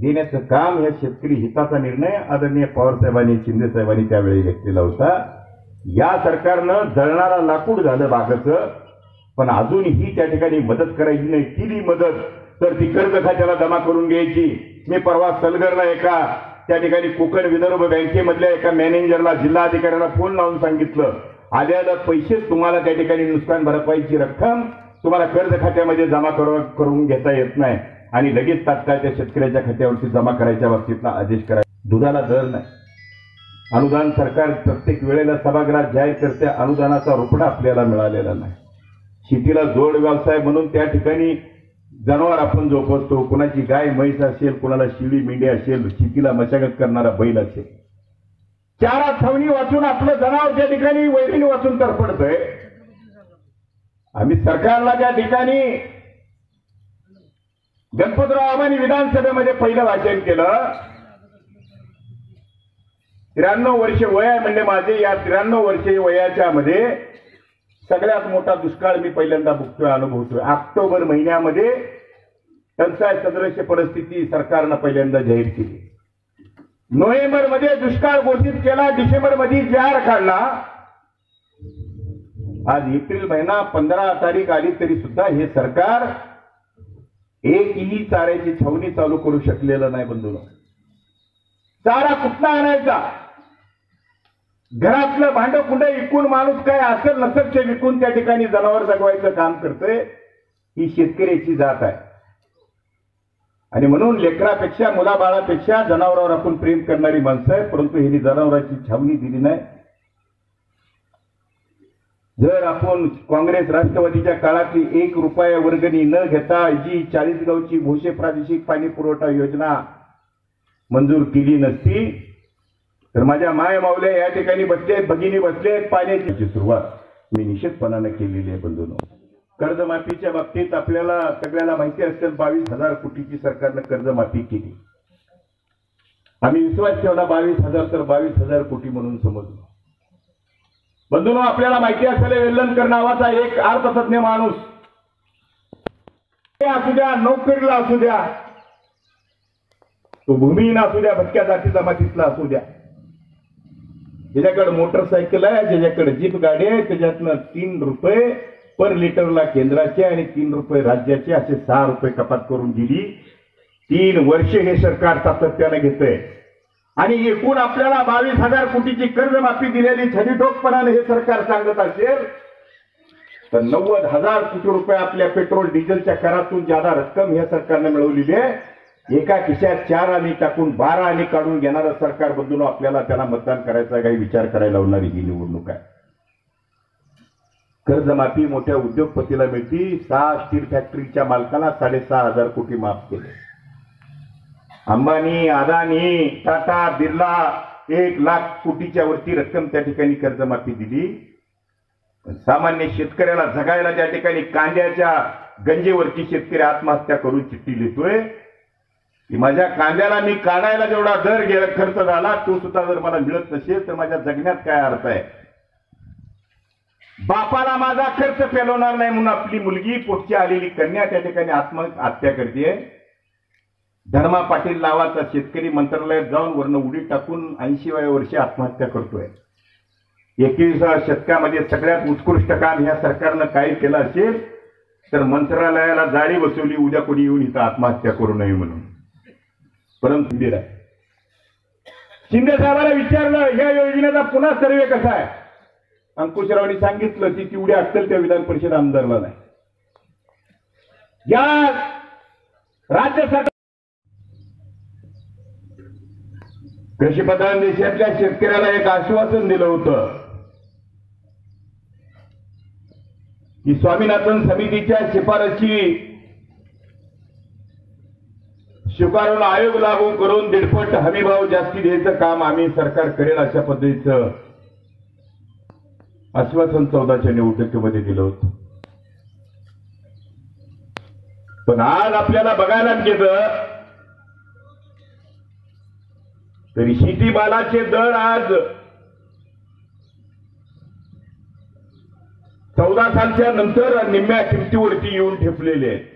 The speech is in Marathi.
देण्याचं काम या शेतकरी हिताचा निर्णय आदरणीय पवारसाहेबांनी शिंदे साहेबांनी त्यावेळी घेतलेला होता. या सरकारनं जळणारा लाकूड झालं बागाचं पण अजूनही त्या ठिकाणी मदत करायची नाही. केली मदत तर ती कर्ज खात्याला जमा करून घ्यायची. मी परवा सलगरला एका त्या ठिकाणी कोकण विदर्भ बँकेमधल्या एका मॅनेजरला जिल्हाधिकाऱ्याला फोन लावून सांगितलं. आल्याला पैसेच तुम्हाला त्या ठिकाणी नुकसान भरपाईची रक्कम तुम्हाला कर्ज खात्यामध्ये जमा करून घेता येत नाही. आणि लगेच तात्काळ त्या शेतकऱ्याच्या खात्यावरती जमा करायच्या बाबतीतला आदेश करायचा. दुधाला दर नाही. अनुदान सरकार प्रत्येक वेळेला सभागृहात जाहीर करते अनुदानाचा रुपडा आपल्याला मिळालेला नाही. शेतीला जोड व्यवसाय म्हणून त्या ठिकाणी जनावर आपण जोपासतो कुणाची गाय म्हैस असेल कुणाला शिळी मेंढी असेल शेतीला मशागत करणारा बैल असेल. चारा छावणी वाचून आपलं जनावर त्या ठिकाणी वैरीने वाचून तरफडतोय आम्ही सरकारला त्या ठिकाणी गणपतराव आबांनी विधानसभेमध्ये पहिलं भाषण केलं. त्र्याण्णव वर्ष वय आहे म्हणजे माझे. या त्र्याण्णव वर्ष वयाच्या मध्ये सगळ्यात मोठा दुष्काळ मी पहिल्यांदा भुगतोय अनुभवतोय. ऑक्टोबर महिन्यामध्ये टंचाई सदृश्य परिस्थिती सरकारनं पहिल्यांदा जाहीर केली. नोव्हेंबरमध्ये दुष्काळ घोषित केला डिसेंबरमध्ये जाहीर काढला. आज एप्रिल महिना पंधरा तारीख आली तरी सुद्धा हे सरकार एकही चाऱ्याची छावणी चालू करू शकलेलं नाही बंधून. चारा कुठला आणायचा? घरातलं भांड कुंड विकून माणूस काय असेल नसेल ते विकून त्या ठिकाणी जनावर जगवायचं काम करतोय? ही शेतकऱ्याची जात आहे. आणि म्हणून लेकरापेक्षा मुलाबाळापेक्षा जनावरावर आपण प्रेम करणारी माणसं आहे परंतु हिने जनावरांची छावणी दिली नाही. जर आपण काँग्रेस राष्ट्रवादीच्या काळातली एक रुपया वर्गणी न घेता जी चाळीसगावची भोसे प्रादेशिक पाणी पुरवठा योजना मंजूर केली नसती तर माझ्या माय मावल्या या ठिकाणी बसले भगिनी बसले पाण्याची सुरुवात मी निश्चितपणानं केलेली आहे बंधूनो. कर्जमाफीच्या बाबतीत आपल्याला सगळ्याला माहिती असेल बावीस हजार कोटीची सरकारनं कर्जमाफी केली. आम्ही विश्वास ठेवला बावीस हजार तर बावीस हजार कोटी म्हणून समजलो. बंधून आपल्याला माहिती असेल वेल्लनकर नावाचा एक अर्थतज्ञ माणूस. ते असू द्या नोकरीला असू द्या तो भूमिहीन असू द्या भटक्या जाती जमातीतला असू द्या. ज्याच्याकडे मोटरसायकल आहे ज्याच्याकडे जीप गाडी आहे त्याच्यातनं तीन रुपये पर लिटरला केंद्राचे आणि तीन रुपये राज्याचे असे सहा रुपये कपात करून दिली. तीन वर्ष हे सरकार सातत्याने घेतंय. आणि एकूण आपल्याला बावीस हजार कोटीची कर्जमाफी दिलेली छडीठोकपणाने हे सरकार सांगत असेल तर नव्वद हजार कोटी रुपये आपल्या पेट्रोल डिझेलच्या करातून ज्यादा रक्कम या सरकारनं मिळवलेली आहे एका खिशात चार आणि टाकून बारा आणि काढून घेणारं सरकार बदलून आपल्याला त्याला मतदान करायचा काही विचार करायला लावणारी ही निवडणूक आहे. कर्जमाफी मोठ्या उद्योगपतीला मिळती सहा स्टील फॅक्टरीच्या मालकाला साडेसहा हजार कोटी माफ केले. अंबानी अदानी टाटा बिर्ला एक लाख कोटीच्या वरती रक्कम त्या ठिकाणी कर्जमाफी दिली. सामान्य शेतकऱ्याला जगायला त्या ठिकाणी कांद्याच्या गंजेवरती शेतकरी आत्महत्या करून चिठ्ठी लिहितोय की माझ्या कांद्याला मी काढायला जेवढा दर गेला खर्च झाला तो सुद्धा जर मला मिळत नसेल तर माझ्या जगण्यात काय अर्थ आहे? बापाला माझा खर्च पेलवणार नाही म्हणून आपली मुलगी पोटची आलेली कन्या त्या ठिकाणी आत्महत्या करते धर्मा पाटील नावाचा शेतकरी मंत्रालयात जाऊन वर्ण उडी टाकून ऐंशीव्या वर्षी आत्महत्या करतोय. एकविसाव्या शतकामध्ये सगळ्यात उत्कृष्ट काम ह्या सरकारनं काय केलं असेल तर मंत्रालयाला जाळी बसवली उद्या कोणी येऊन इथं आत्महत्या करू नये म्हणून. परंतु दिला शिंदे साहेबांना विचारलं या योजनेचा पुन्हा सर्वे कसा आहे? अंकुशरावनी सांगितलं की तेवढी असेल त्या विधान परिषद आमदारला नाही. या राज्य सरकार कृषीप्रधान देशातल्या शेतकऱ्याला एक आश्वासन दिलं होतं की स्वामीनाथन समितीच्या शिफारशी स्वीकारून आयोग लागू करून दीडपट हमीभाव जास्ती द्यायचं काम आम्ही सरकार करेल अशा पद्धतीचं आश्वासन चौदाच्या निवडणुकीमध्ये दिलं होतं. पण आज आपल्याला बघायला गेलं तरी शेतीमालाचे दर आज चौदा सालच्या नंतर निम्म्या किमतीवरती येऊन ठेपलेले आहेत.